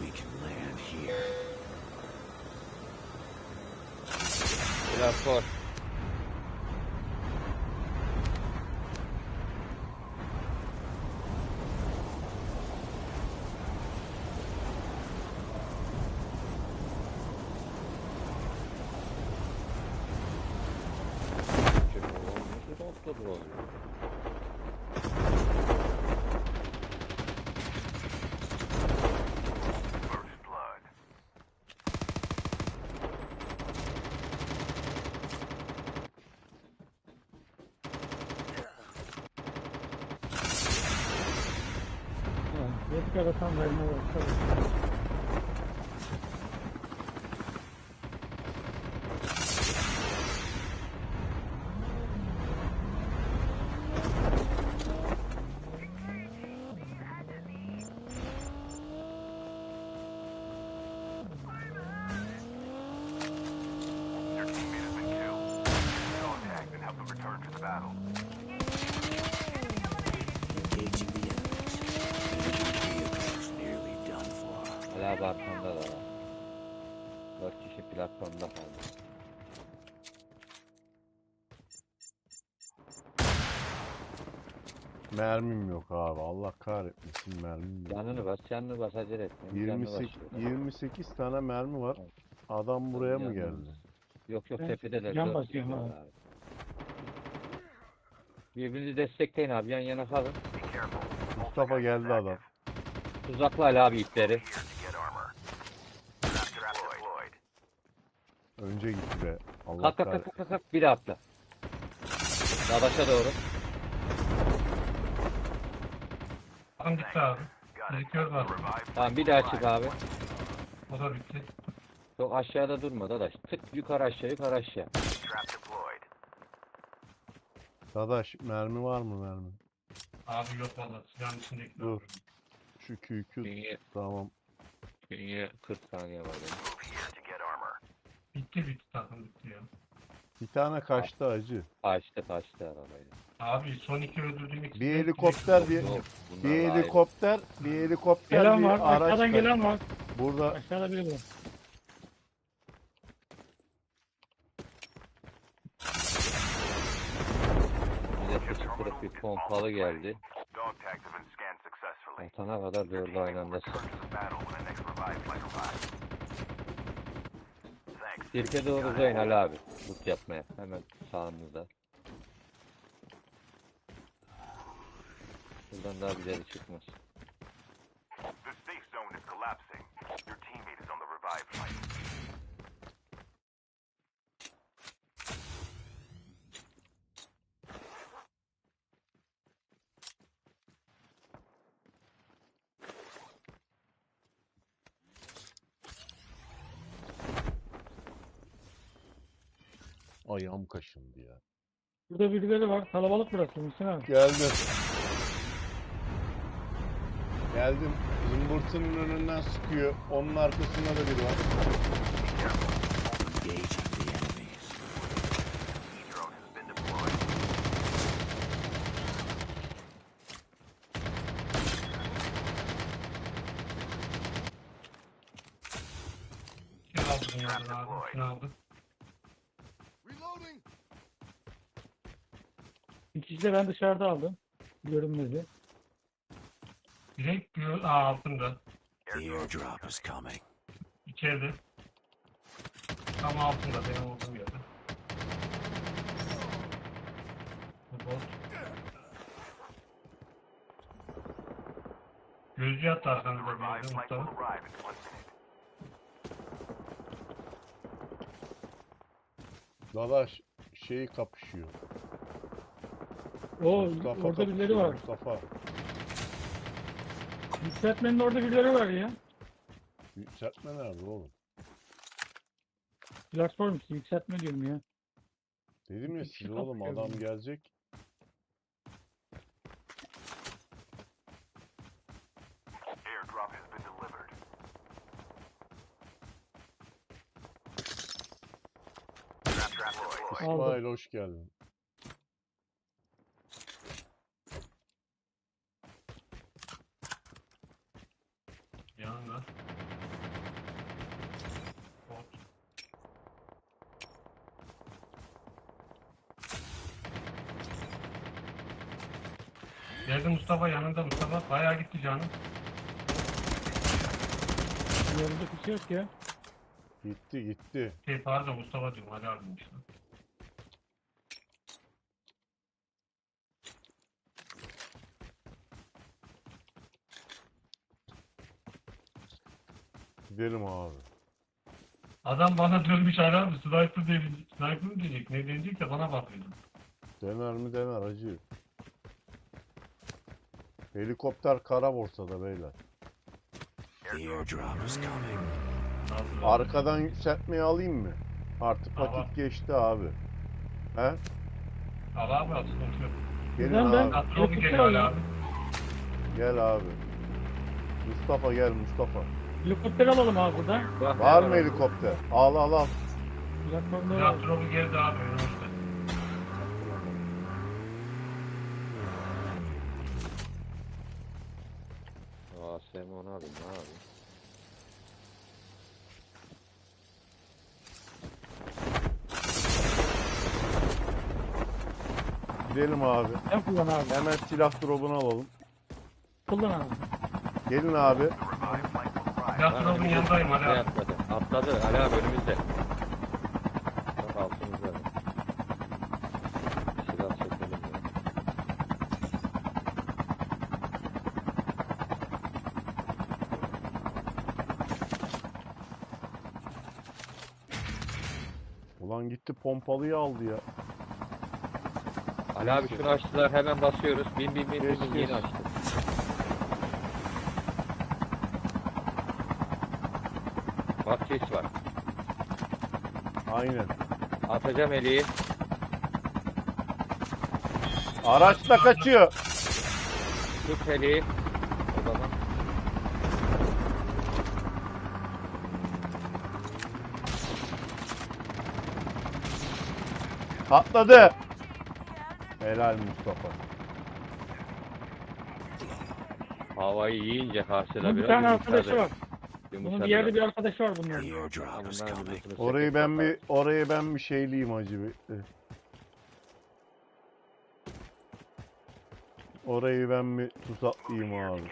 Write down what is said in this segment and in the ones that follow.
We can land here. Get up, fuck. 这个上面没有个 platformda kaldı. Mermim yok abi. Allah kahretmesin mermim yok. Yanını bas, yanını bas acele. Canını 28, basıyor. 28 tane mermi var. Adam buraya mı geldi? Yok yok Ben tepede de. can dört basıyorum abi. Birbirinizi destekleyin abi yan yana kalın. Mustafa geldi adam. Tuzakla abi ipleri. Here to get armor. Trap trap deployed. Önce gitti be. Allah Kalk kalk kalk kahretsin. kalk kalk bir de atla. Dadaşa doğru. Bakın bitti abi. Var. Revive Tamam bir daha çık abi. O da bitti. Çok aşağıda durma Dadaş. Tık yukarı aşağı yukarı aşağı. Dadaş mermi var mı mermi? Abi yok valla. Silahın içindeki. Dur. Şu QQ Künye, tamam. künye 40 saniye var benim. Bitti bitti takım bitti ya. Bir tane kaçtı acı. Kaçtı kaçtı arabayla. Abi son iki öldürdüğüm ikisi. Bir helikopter bir Yok, bunlar bir daha iyi. helikopter bir helikopter Gelen bir var. araç Aşağıdan kaçtı. gelen var. Burada Aşağıda biri var. Bir pompalı geldi. Dog scanned successfully. Kadar dördü aynı anda Return to the battle when the next revive flight arrives. Sirke doğru uzayın Ali abi. Loot yapmaya. Hemen sağımızda. Buradan daha güzeli çıkmaz. The safe zone is collapsing. Your teammate is on the revive flight. Ayağım kaşındı ya. Burada birileri var. Kalabalık burası. Muhsin abi. Geldim. Geldim. Zımbırtının önünden sıkıyor. Onun arkasında da biri var. The enemies. E-drone has been deployed. Kim aldı bunlardan abi? Kim aldı? Bir kişi de ben dışarıda aldım. Görünmedi. Direkt bir Aa, altında. The airdrop is coming. İçeride. Tam altında benim olduğum yerde. Bot. Gözcü yattı arkamda bir yerde muhtemelen. Dadaş şeyi kapışıyor. Oo Mustafa orada birileri var. Mustafa. Yükseltmenin orada birileri var ya. Yükseltme nerede oğlum? Platform işte yükseltme diyorum ya. Dedim ya kişi size oğlum kapışıyor adam gelecek. Airdrop has been delivered. Trap trap deployed. Aldım. İsmail hoş geldin. Yanında. Bot. Geldi Mustafa yanında Mustafa. Bayağı gitti canım. Yanında bir şey yok ya. Gitti gitti. Şey pardon Mustafa diyorum. Ali abiymiş lan. Gidelim abi. Adam bana dönmüş Ali abi. Sniper, diye, sniper mi diyecek? Ne diyecek de bana bakıyordu. Dener mi dener acı. Helikopter kara borsada beyler. Nasıl? Arkadan yükseltmeyi alayım mı? Artık Tamam. vakit geçti abi. He? Al abi al sıkıntı yok. Gelin Ben- ben- abi. Geliyor alayım. abi. Gel abi. Mustafa gel Mustafa. Helikopter alalım abi burada. Bak, Var mı helikopter? Al al al. Platformda var. Katron geldi abi önümüzde. Aa sen onu alayım ne abi? Gidelim abi. Sen kullan abi. Hemen silah drop'unu alalım. Kullan abi. Gelin abi. Arrive. Katron'un yanındayım Ali Ne abi. Atladı. Ali abi önümüzde. Bak altımızda. Silah çekelim ya. Ulan gitti pompalıyı aldı ya. Ali abi şunu açtılar hemen basıyoruz. Bin bin bin bin, bin yeni açtı. Bak ses var. Aynen. Atacağım Eli'yi. Araç da kaçıyor. Tut Eli'yi. O zaman. Atladı. Helal Mustafa. Havayı yiyince karşıda bir biraz tane arkadaşı yumuşadı. var. Bunun Yumuşadı bir yerde biraz. bir arkadaşı var bunların. Airdrop is Bunlar coming. biliyorsunuz Orayı ben bir orayı ben bir şeyliyim acı bir. Orayı ben bir tuzaklayayım abi.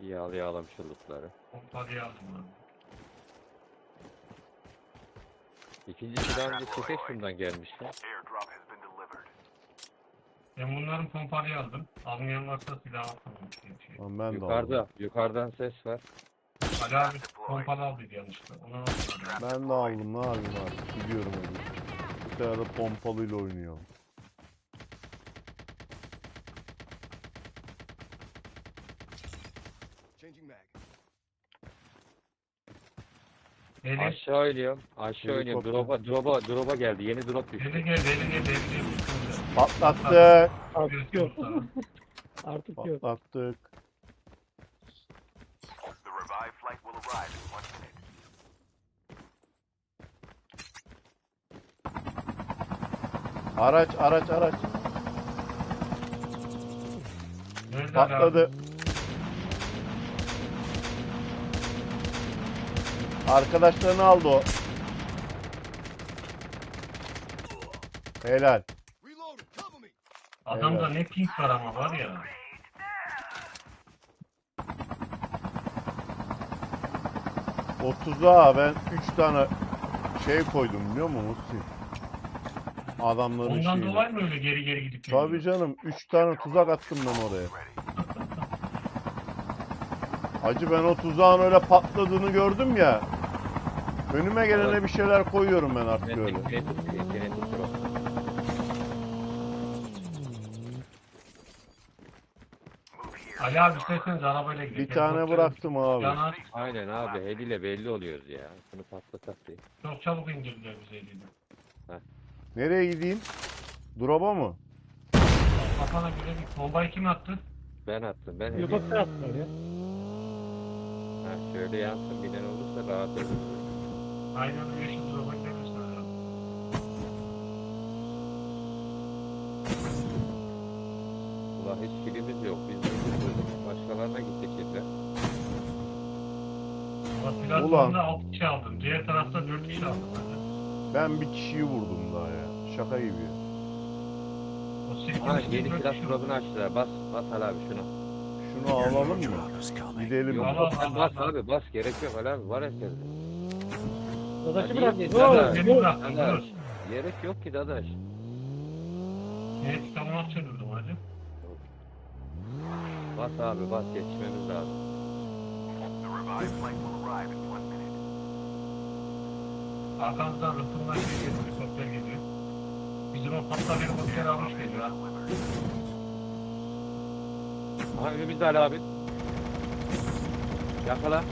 Yağlayalım şu lootları. Pompalıyı aldım abi. İkinci silahın sesi şundan gelmiş lan. Airdrop has been delivered. Ben bunların pompalıyı aldım. Almayan varsa silah bir şey. Lan ben de Yukarıda, aldım. yukarıdan ses var. Ali abi pompalı aldıydı yanlışlıkla. Onu aldım abi. Ben de aldım ne yapayım abi. Gidiyorum hadi. Bu sefer de pompalıyla oynuyor. Eli, Aşağı iniyorum. Aşağı iniyorum. Helikopter. Drop'a, drop'a, drop'a geldi. Yeni drop düştü. eli geldi, eli geldi, eli geldi. Patlattı. Artık yok. Artık yok. Patlattık. Araç araç araç. Nerede? Patladı. Arkadaşlarını aldı o. Helal. Adamda ne pink var ama var ya. O tuzağa ben 3 tane şey koydum biliyor musun Muhsin? Adamların Ondan şeyine. dolayı mı öyle geri geri gidip Tabii geliyor? canım 3 tane tuzak attım ben oraya. Acı ben o tuzağın öyle patladığını gördüm ya. Önüme gelene bir şeyler koyuyorum ben artık öyle. Ali abi isterseniz arabayla gidelim. Bir tane bıraktım abi. Yana Aynen abi. Heliyle belli oluyoruz ya. Şunu patlatak diye. çok çabuk indirdiler bizi eliyle. Nereye gideyim? Drop'a mı? Kafana göre bir bombayı kim attı? Ben attım. Ben heli. Helikopter attılar ya. Ha, şöyle yansın binen olursa rahat olur. Aynen öyle şu drop'a gidebilirsin abi. Ulan hiç kilimiz yok. Biz de Başkalarına gittik yeter. Bak Ulan. platformda 6 kişi aldım. Diğer tarafta 4 kişi aldım. Ben bir kişiyi vurdum daha ya. Şaka gibi. O çekilmiş Ha gibi yeni böyle silah drop'unu açtılar. Bas bas Ali abi şunu. Şunu alalım mı? Gidelim Yok mi? Al, al, sen bas abi bas gerek yok Ali abi var herkeste. Dadaşı bırak. değil, Dur, dada. Beni dur. bırak. Dadaş. Dur. Gerek yok ki dadaş. Evet tamam çevirdim hadi. Bas abi bas yetişmemiz lazım. Arkamızdan rıhtımdan şey geliyor, helikopter geliyor. Bizim o patlar helikopter almış geliyor ha. Aha önümüzde Ali abi. Yakala.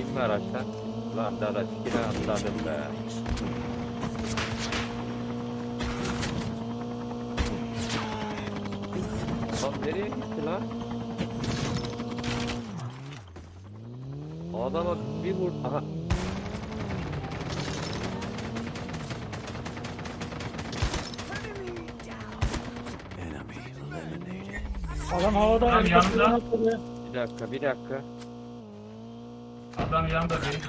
İnme araçtan. Lan dadaş yine atladım be. Lan nereye gitti lan? Adama bir vur... Aha. Enemy eliminated. Adam havada Adam yanında. Bir dakika bir dakika. Adam yanında beni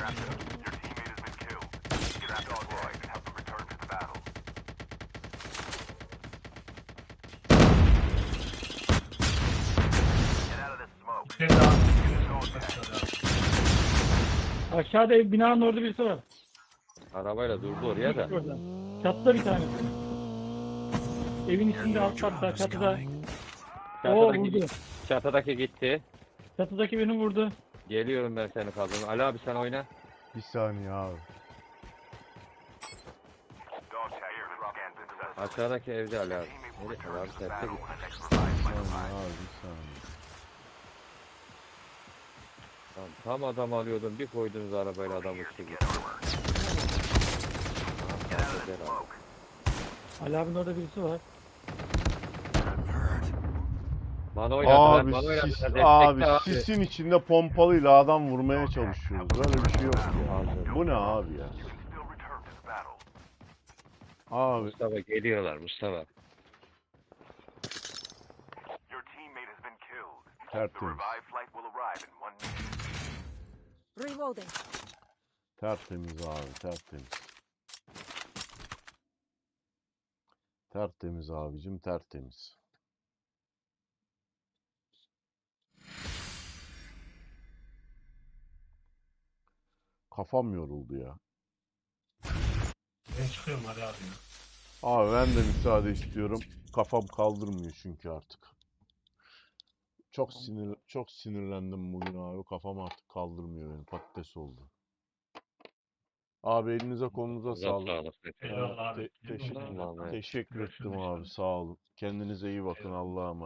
Aşağıda ev- binanın orada birisi var. Arabayla durdu oraya da. Orada. Çatıda bir tanesi. Evin içinde alt katta çatıda. Oo Çatıdaki, vurdu. çatıdaki gitti. Çatıdaki beni vurdu. Geliyorum ben seni kaldırma. Ali abi sen oyna. Bir saniye abi. Aşağıdaki evde Ali abi. Nereye terse battle gitti. abi bir saniye. Lan tam adam alıyordum bir koydunuz arabayla adam uçtu gitti. Ali abinin orada birisi var. Bana oynadılar, Abi, bana oynadılar. sis, Destekle abi sisin içinde pompalıyla adam vurmaya çalışıyoruz. Böyle bir şey yok ya. Bu ne abi ya? Abi Mustafa geliyorlar Mustafa. Tertemiz. revived flight will arrive in one minute. Reloading. Tertemiz abi tertemiz. Tertemiz abicim tertemiz. Kafam yoruldu ya. Ben çıkıyorum hadi abi. Abi ben de müsaade istiyorum. Kafam kaldırmıyor çünkü artık. Çok sinir çok sinirlendim bugün abi. Kafam artık kaldırmıyor beni. Patates oldu. Abi elinize kolunuza sağlık. Eyvallah abi. te- teşekkür-. Teşekkür ettim abi. Sağ olun. Kendinize iyi bakın. Allah'a emanet.